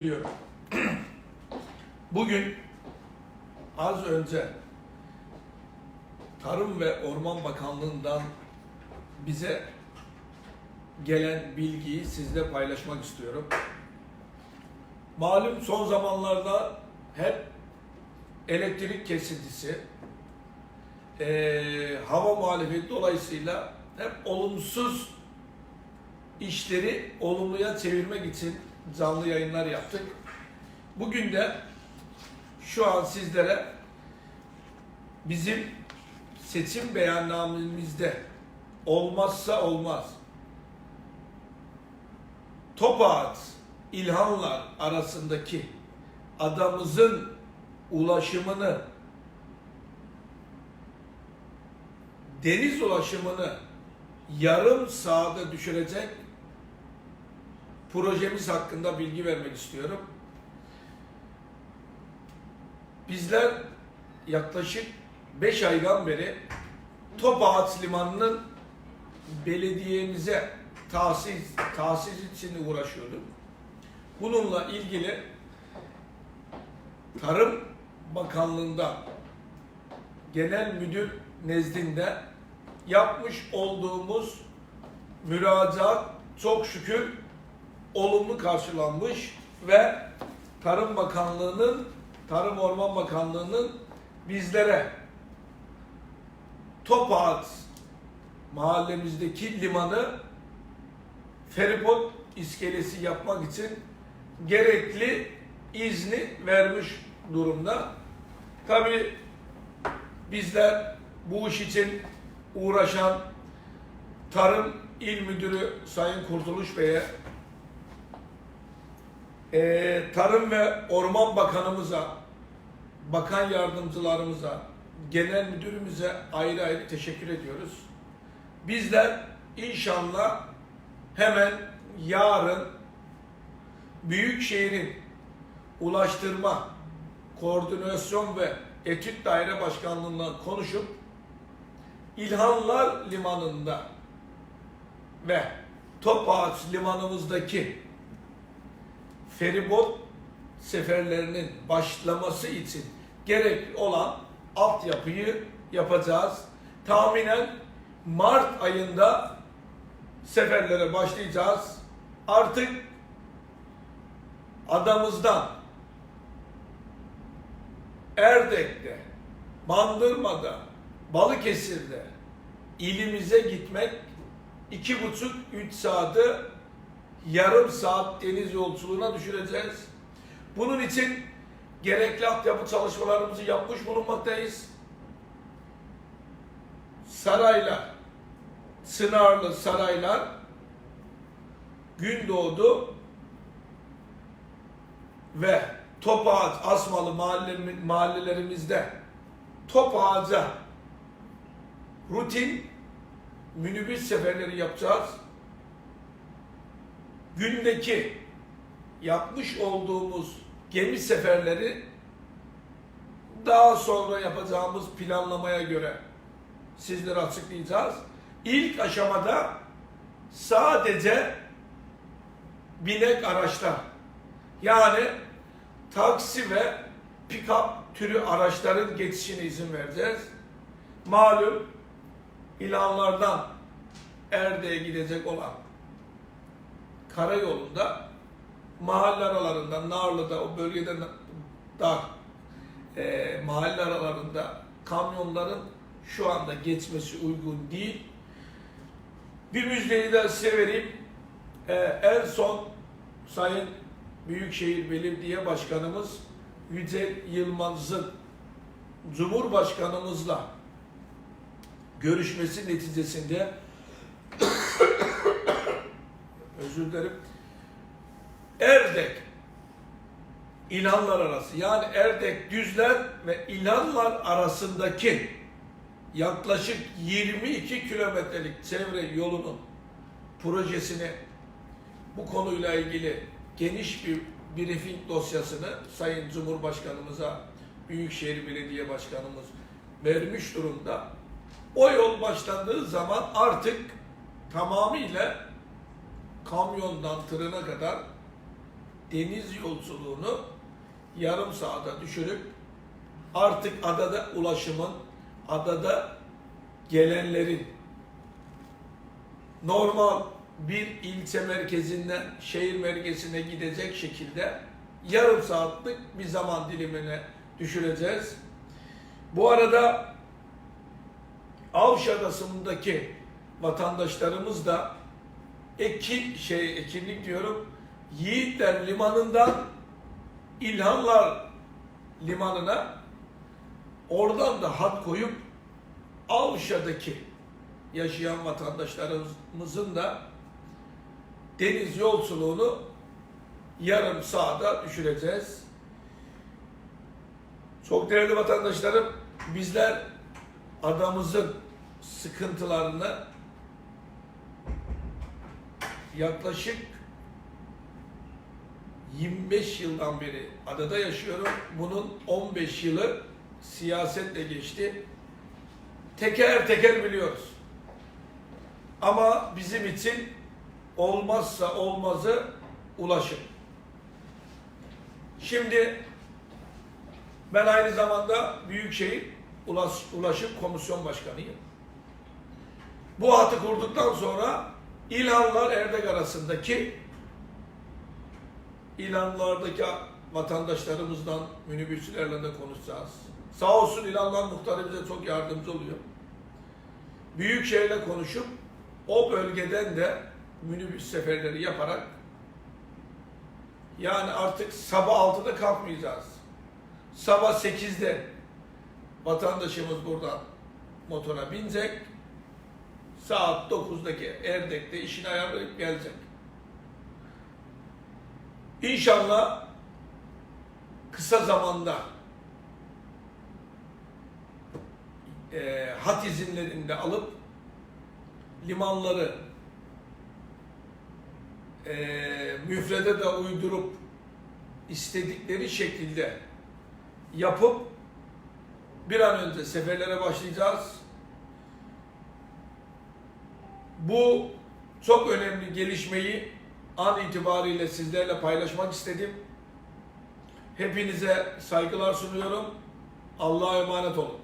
Biliyorum. Bugün az önce Tarım ve Orman Bakanlığı'ndan bize gelen bilgiyi sizle paylaşmak istiyorum. Malum son zamanlarda hep elektrik kesintisi, eee, hava muhalefeti dolayısıyla hep olumsuz işleri olumluya çevirmek için canlı yayınlar yaptık. Bugün de şu an sizlere bizim seçim beyannamemizde olmazsa olmaz Topağat İlhanlar arasındaki adamızın ulaşımını deniz ulaşımını yarım saate düşürecek projemiz hakkında bilgi vermek istiyorum. Bizler yaklaşık 5 aydan beri Topağaç Limanı'nın belediyemize tahsis, tahsis için uğraşıyorduk. Bununla ilgili Tarım Bakanlığı'nda genel müdür nezdinde yapmış olduğumuz müracaat çok şükür olumlu karşılanmış ve Tarım Bakanlığı'nın, Tarım Orman Bakanlığı'nın bizlere Topağat mahallemizdeki limanı feribot iskelesi yapmak için gerekli izni vermiş durumda. Tabi bizler bu iş için uğraşan Tarım İl Müdürü Sayın Kurtuluş Bey'e ee, Tarım ve Orman Bakanımıza, bakan yardımcılarımıza, genel müdürümüze ayrı ayrı teşekkür ediyoruz. Bizler inşallah hemen yarın Büyükşehir'in Ulaştırma, Koordinasyon ve Etüt Daire Başkanlığı'ndan konuşup İlhanlar Limanı'nda ve Topağaç Limanımızdaki feribot seferlerinin başlaması için gerekli olan altyapıyı yapacağız. Tahminen Mart ayında seferlere başlayacağız. Artık adamızdan Erdek'te, Bandırma'da, Balıkesir'de ilimize gitmek iki buçuk, üç saati yarım saat deniz yolculuğuna düşüreceğiz. Bunun için gerekli altyapı çalışmalarımızı yapmış bulunmaktayız. Saraylar, Sınarlı Saraylar, Gündoğdu ve Topağaç Asmalı mahalle, mahallelerimizde Topağaç'a rutin minibüs seferleri yapacağız gündeki yapmış olduğumuz gemi seferleri daha sonra yapacağımız planlamaya göre sizlere açıklayacağız. İlk aşamada sadece binek araçlar yani taksi ve pick-up türü araçların geçişine izin vereceğiz. Malum ilanlardan Erdek'e gidecek olan karayolunda mahalle aralarında Narlı'da o bölgede da e, mahalle aralarında kamyonların şu anda geçmesi uygun değil. Bir müjdeyi de size vereyim. E, en son Sayın Büyükşehir Belediye Başkanımız Yücel Yılmaz'ın Cumhurbaşkanımızla görüşmesi neticesinde özür dilerim. Erdek İlhanlar arası yani Erdek Düzler ve İlhanlar arasındaki yaklaşık 22 kilometrelik çevre yolunun projesini bu konuyla ilgili geniş bir briefing dosyasını Sayın Cumhurbaşkanımıza, Büyükşehir Belediye Başkanımız vermiş durumda. O yol başlandığı zaman artık tamamıyla kamyondan tırına kadar deniz yolculuğunu yarım saate düşürüp artık adada ulaşımın, adada gelenlerin normal bir ilçe merkezinden şehir merkezine gidecek şekilde yarım saatlik bir zaman dilimine düşüreceğiz. Bu arada Avş Adası'ndaki vatandaşlarımız da eki şey ekinlik diyorum Yiğitler Limanı'ndan İlhanlar Limanı'na oradan da hat koyup Avşa'daki yaşayan vatandaşlarımızın da deniz yolculuğunu yarım saate düşüreceğiz. Çok değerli vatandaşlarım, bizler adamızın sıkıntılarını yaklaşık 25 yıldan beri adada yaşıyorum. Bunun 15 yılı siyasetle geçti. Teker teker biliyoruz. Ama bizim için olmazsa olmazı ulaşım. Şimdi ben aynı zamanda Büyükşehir Ulaş, Ulaşım Komisyon Başkanıyım. Bu hatı kurduktan sonra İlhanlar Erdek arasındaki İlanlardaki vatandaşlarımızdan, minibüsçülerle de konuşacağız. Sağ olsun İlanlar muhtarı bize çok yardımcı oluyor. Büyükşehir'le konuşup o bölgeden de minibüs seferleri yaparak yani artık sabah 6'da kalkmayacağız. Sabah 8'de vatandaşımız buradan motora binecek. Saat 9'daki Erdek'te işini ayarlayıp gelecek. İnşallah kısa zamanda e, hat izinlerini de alıp limanları e, müfrede de uydurup istedikleri şekilde yapıp bir an önce seferlere başlayacağız. Bu çok önemli gelişmeyi an itibariyle sizlerle paylaşmak istedim. Hepinize saygılar sunuyorum. Allah'a emanet olun.